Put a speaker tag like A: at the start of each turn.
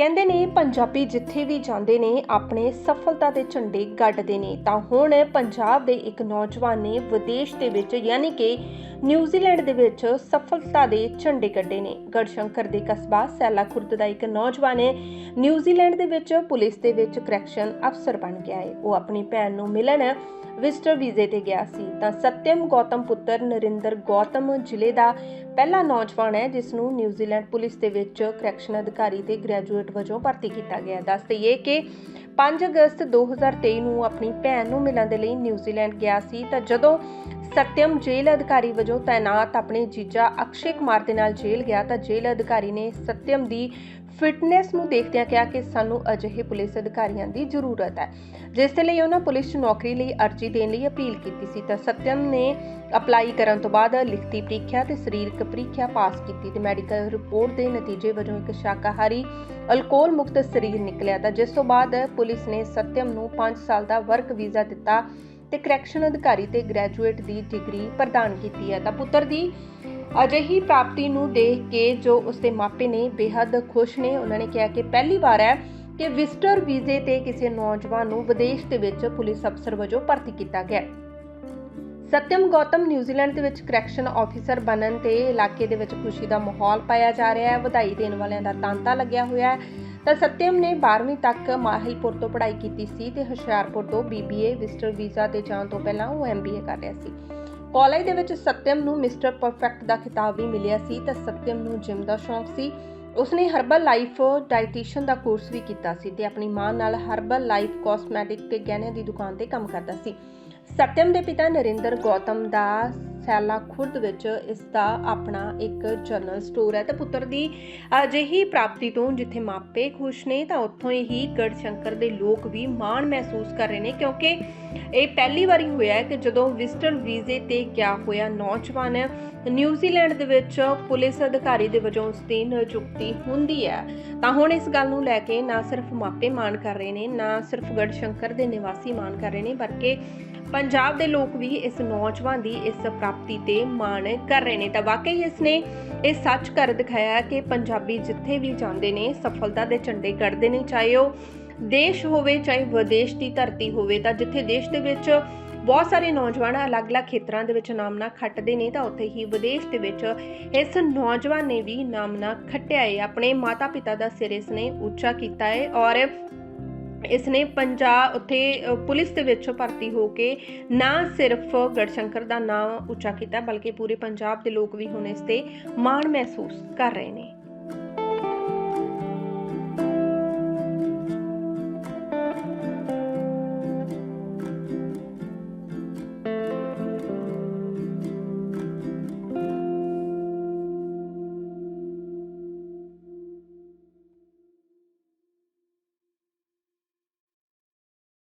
A: ਕਹਿੰਦੇ ਨੇ ਪੰਜਾਬੀ ਜਿੱਥੇ ਵੀ ਜਾਂਦੇ ਨੇ, ਆਪਣੇ ਸਫਲਤਾ ਦੇ ਝੰਡੇ ਗੱਡਦੇ ਨੇ। ਤਾਂ ਹੁਣ ਪੰਜਾਬ ਦੇ ਇੱਕ ਨੌਜਵਾਨ ਨੇ ਵਿਦੇਸ਼ ਦੇ ਵਿੱਚ, ਯਾਨੀ ਕਿ ਨਿਊਜ਼ੀਲੈਂਡ ਦੇ ਵਿੱਚ ਸਫਲਤਾ ਦੇ ਝੰਡੇ ਗੱਡੇ ਨੇ। ਗੜਸ਼ੰਕਰ ਦੇ ਕਸਬਾ ਸੈਲਾ ਖੁਰਦ ਦਾ ਇੱਕ ਨੌਜਵਾਨ ਹੈ। ਨਿਊਜ਼ੀਲੈਂਡ ਦੇ ਵਿੱਚ ਪੁਲਿਸ ਦੇ ਵਿੱਚ ਕਰੈਕਸ਼ਨ ਅਫਸਰ ਬਣ ਗਿਆ ਹੈ। ਉਹ ਆਪਣੀ ਭੈਣ ਨੂੰ ਮਿਲਣ ਵਿਜ਼ਟਰ ਵੀਜ਼ੇ ਤੇ ਗਿਆ ਸੀ। ਤਾਂ ਸਤਿਅਮ ਗੌਤਮ ਪੁੱਤਰ ਨਰਿੰਦਰ ਗੌਤਮ ਜ਼ਿਲ੍ਹੇ ਦਾ ਪਹਿਲਾ ਨੌਜਵਾਨ ਹੈ, ਜਿਸ ਨੂੰ ਨਿਊਜ਼ੀਲੈਂਡ ਪੁਲਿਸ ਦੇ ਵਿੱਚ ਕਰੈਕਸ਼ਨ ਅਧਿਕਾਰੀ ਤੇ ਗ੍ਰੈਜੂਏਟ ਵਜੋਂ ਭਰਤੀ ਕੀਤਾ ਗਿਆ ਦੱਸ ਦਈਏ ਕਿ 5 ਅਗਸਤ 2023 ਨੂੰ ਆਪਣੀ ਭੈਣ ਨੂੰ ਮਿਲਣ ਦੇ ਲਈ ਨਿਊਜ਼ੀਲੈਂਡ ਗਿਆ ਸੀ ਤਾਂ ਜਦੋਂ ਸਤਿਅਮ ਜੇਲ੍ਹ ਅਧਿਕਾਰੀ ਵਜੋਂ ਤਾਇਨਾਤ ਆਪਣੇ ਜੀਜਾ ਅਕਸ਼ੇ ਕੁਮਾਰ ਦੇ ਨਾਲ ਜੇਲ੍ਹ ਗਿਆ ਤਾਂ ਜੇਲ੍ਹ ਅਧਿਕਾਰੀ ਨੇ ਸਤਿਅਮ ਦੀ ਫਿਟਨੈਸ ਨੂੰ ਦੇਖਦਿਆਂ ਕਿਹਾ ਕਿ ਸਾਨੂੰ ਅਜਿਹੇ ਪੁਲਿਸ ਅਧਿਕਾਰੀਆਂ ਦੀ ਜ਼ਰੂਰਤ ਹੈ। ਜਿਸ ਦੇ ਲਈ ਉਹਨਾਂ ਪੁਲਿਸ 'ਚ ਨੌਕਰੀ ਲਈ ਅਰਜ਼ੀ ਦੇਣ ਲਈ ਅਪੀਲ ਕੀਤੀ ਸੀ ਤਾਂ ਸਤਿਅਮ ਨੇ ਅਪਲਾਈ ਕਰਨ ਤੋਂ ਬਾਅਦ ਲਿਖਤੀ ਪ੍ਰੀਖਿਆ ਤੇ ਸਰੀਰਕ ਪ੍ਰੀਖਿਆ ਪਾਸ ਕੀਤੀ ਤੇ ਮੈਡੀਕਲ ਰਿਪੋਰਟ ਦੇ ਨਤੀਜੇ ਵਜੋਂ ਇੱਕ ਸ਼ਾਕਾਹਾਰੀ ਅਲਕੋਹਲ ਮੁਕਤ ਸਰੀਰ ਨਿਕਲਿਆ ਤਾਂ ਜਿਸ ਤੋਂ ਬਾਅਦ ਪੁਲਿਸ ਨੇ ਸਤਿਅਮ ਨੂੰ 5 ਸਾਲ ਦਾ ਵਰਕ ਵੀਜ਼ਾ ਦਿੱਤਾ ਤੇ ਕਰੈਕਸ਼ਨ ਅਧਿਕਾਰੀ ਤੇ ਗ੍ਰੈਜੂਏਟ ਦੀ ਡਿਗਰੀ ਪ੍ਰਦਾਨ ਕੀਤੀ ਹੈ। ਤਾਂ ਪੁੱਤਰ ਦੀ ਅਜਿਹੀ ਪ੍ਰਾਪਤੀ ਨੂੰ ਦੇਖ ਕੇ ਜੋ ਉਸਦੇ ਮਾਪੇ ਨੇ ਬੇहद ਖੁਸ਼ ਨੇ, ਉਹਨਾਂ ਨੇ ਕਿਹਾ ਕਿ ਪਹਿਲੀ ਵਾਰ ਹੈ ਕਿ ਵਿਜ਼ਟਰ ਵੀਜ਼ੇ ਤੇ ਕਿਸੇ ਨੌਜਵਾਨ ਨੂੰ ਵਿਦੇਸ਼ ਦੇ ਵਿੱਚ ਪੁਲਿਸ ਅਫਸਰ ਵਜੋਂ ਭਰਤੀ ਕੀਤਾ ਗਿਆ। ਹੈ। ਸਤਿਅਮ ਗੌਤਮ ਨਿਊਜ਼ੀਲੈਂਡ ਦੇ ਵਿੱਚ ਕਰੈਕਸ਼ਨ ਆਫੀਸਰ ਬਣਨ ਤੇ ਇਲਾਕੇ ਦੇ ਵਿੱਚ ਖੁਸ਼ੀ ਦਾ ਮਾਹੌਲ ਪਾਇਆ ਜਾ ਰਿਹਾ ਹੈ। ਵਧਾਈ ਦੇਣ ਵਾਲਿਆਂ ਦਾ ਤਾਂਤਾ ਲੱਗਿਆ ਹੋਇਆ ਹੈ। ਤਾਂ ਸਤਿਅਮ ਨੇ 12ਵੀਂ ਤੱਕ ਮਾਹਿਲਪੁਰ ਤੋਂ ਪੜ੍ਹਾਈ ਕੀਤੀ ਸੀ ਤੇ ਹੁਸ਼ਿਆਰਪੁਰ ਤੋਂ BBA ਵਿਜ਼ਟਰ ਵੀਜ਼ਾ ਤੇ ਜਾਣ ਤੋਂ ਪਹਿਲਾਂ ਉਹ MBA ਕਰ ਰਿਹਾ ਸੀ। ਕਾਲਜ ਦੇ ਵਿੱਚ ਸਤਿਅਮ ਨੂੰ ਮਿਸਟਰ ਪਰਫੈਕਟ ਦਾ ਖਿਤਾਬ ਵੀ ਮਿਲਿਆ ਸੀ ਤਾਂ ਸਤਿਅਮ ਨੂੰ ਜਿਮ ਦਾ ਸ਼ੌਂਕ ਸੀ। ਉਸਨੇ ਹਰਬਲ ਲਾਈਫ ਡਾਈਟੀਸ਼ੀਅਨ ਦਾ ਕੋਰਸ ਵੀ ਕੀਤਾ ਸੀ ਤੇ ਆਪਣੀ ਮਾਂ ਨਾਲ ਹਰਬਲ ਲਾਈਫ ਕਾਸਮੈਟਿਕ ਤੇ ਗਹਿਣਿਆਂ ਦੀ ਦੁਕਾਨ ਤੇ ਕੰਮ ਕਰਦਾ ਸੀ। ਸਤਿਅਮ ਦੇ ਪਿਤਾ ਨਰਿੰਦਰ ਗੌਤਮ ਦਾ ਸੈਲਾ ਖੁਰਦ ਵਿੱਚ ਇਸ ਦਾ ਆਪਣਾ ਇੱਕ ਜਨਰਲ ਸਟੋਰ ਹੈ ਤੇ ਪੁੱਤਰ ਦੀ ਅਜਿਹੀ ਪ੍ਰਾਪਤੀ ਤੋਂ ਜਿੱਥੇ ਮਾਪੇ ਖੁਸ਼ ਨੇ ਤਾਂ ਉੱਥੋਂ ਹੀ ਗੜਸ਼ੰਕਰ ਦੇ ਲੋਕ ਵੀ ਮਾਣ ਮਹਿਸੂਸ ਕਰ ਰਹੇ ਨੇ ਕਿਉਂਕਿ ਇਹ ਪਹਿਲੀ ਵਾਰੀ ਹੋਇਆ ਹੈ ਕਿ ਜਦੋਂ ਵਿਜ਼ਟਰ ਵੀਜ਼ੇ ਤੇ ਗਿਆ ਹੋਇਆ ਨੌਜਵਾਨ ਨਿਊਜ਼ੀਲੈਂਡ ਦੇ ਵਿੱਚ ਪੁਲਿਸ ਅਧਿਕਾਰੀ ਦੇ ਵਜੋਂ ਉਸ ਦੀ ਨਿਯੁਕਤੀ ਹੁੰਦੀ ਹੈ। ਤਾਂ ਹੁਣ ਇਸ ਗੱਲ ਨੂੰ ਲੈ ਕੇ ਨਾ ਸਿਰਫ ਮਾਪੇ ਮਾਣ ਕਰ ਰਹੇ ਨੇ, ਨਾ ਸਿਰਫ ਗੜਸ਼ੰਕਰ ਦੇ ਨਿਵਾਸੀ ਮਾਣ ਕਰ ਰਹੇ ਨੇ, ਬਲਕਿ ਪੰਜਾਬ ਦੇ ਲੋਕ ਵੀ ਇਸ ਨੌਜਵਾਨ ਦੀ ਇਸ ਪ੍ਰਾਪਤੀ ਤੇ ਮਾਣ ਕਰ ਰਹੇ ਨੇ। ਤਾਂ ਵਾਕਈ ਇਸ ਨੇ ਇਹ ਸੱਚ ਕਰ ਦਿਖਾਇਆ ਕਿ ਪੰਜਾਬੀ ਜਿੱਥੇ ਵੀ ਜਾਂਦੇ ਨੇ, ਸਫਲਤਾ ਦੇ ਝੰਡੇ ਗੱਡਦੇ ਨੇ, ਚਾਹੇ ਉਹ ਦੇਸ਼ ਹੋਵੇ, ਚਾਹੇ ਵਿਦੇਸ਼ ਦੀ ਧਰਤੀ ਹੋਵੇ, ਤਾਂ ਜਿੱਥੇ ਦੇਸ਼ ਦੇ ਵਿੱਚ ਬਹੁਤ ਸਾਰੇ ਨੌਜਵਾਨ ਅਲੱਗ-ਅਲੱਗ ਖੇਤਰਾਂ ਦੇ ਵਿੱਚ ਨਾਮਨਾ ਖੱਟਦੇ ਨੇ, ਤਾਂ ਉੱਥੇ ਹੀ ਵਿਦੇਸ਼ ਦੇ ਵਿੱਚ ਇਸ ਨੌਜਵਾਨ ਨੇ ਵੀ ਨਾਮਨਾ ਖੱਟਿਆ ਹੈ। ਆਪਣੇ ਮਾਤਾ-ਪਿਤਾ ਦਾ ਸਿਰ ਇਸ ਨੇ ਉੱਚਾ ਕੀਤਾ ਹੈ ਔਰ ਇਸ ਨੇ ਪੰਜਾਬ ਉੱਥੇ ਪੁਲਿਸ ਦੇ ਵਿੱਚ ਭਰਤੀ ਹੋ ਕੇ ਨਾ ਸਿਰਫ ਗੜਸ਼ੰਕਰ ਦਾ ਨਾਮ ਉੱਚਾ ਕੀਤਾ, ਬਲਕਿ ਪੂਰੇ ਪੰਜਾਬ ਦੇ ਲੋਕ ਵੀ ਹੁਣ ਇਸ ਤੇ ਮਾਣ ਮਹਿਸੂਸ ਕਰ ਰਹੇ ਨੇ।